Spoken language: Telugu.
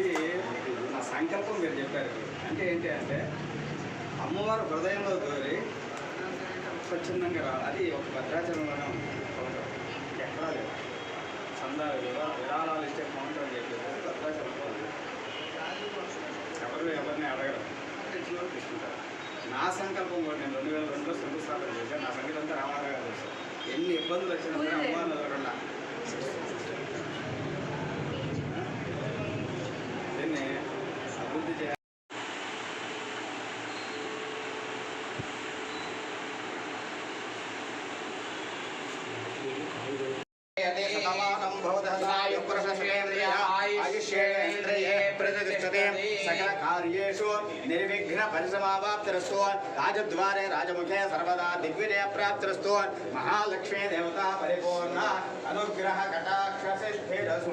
ఇది నా సంకల్పం మీరు చెప్పారు. అంటే ఏంటి అంటే అమ్మవారు హృదయంలో దూరి స్వచ్ఛందంగా రావాలి అది ఒక భద్రాచలంలోనే ఉంది. ఎక్కడా లేదు. చందాలు విరాళాలు ఇచ్చే కౌంటర్ అని చెప్పేసి భద్రాచలంలో ఉంది. ఎవరు ఎవరిని అడగరు. ఇచ్చిన తీసుకుంటారు. నా సంకల్పం కూడా నేను రెండు వేల రెండులో శంకుస్థాపన చేశాను. भवदहसाय पुरुषश्रेन्द्रिय आयुष्येन्द्रिये प्रतिष्ठते। सकलकार्येषु निर्विघ्नपरिसमावाप्तिरस्तु राजद्वारे राजमुखे सर्वदा दिग्विजयप्राप्तिरस्तु महालक्ष्मी देवता परिपूर्ण अनुग्रह कटाक्षसिद्धिरस्तु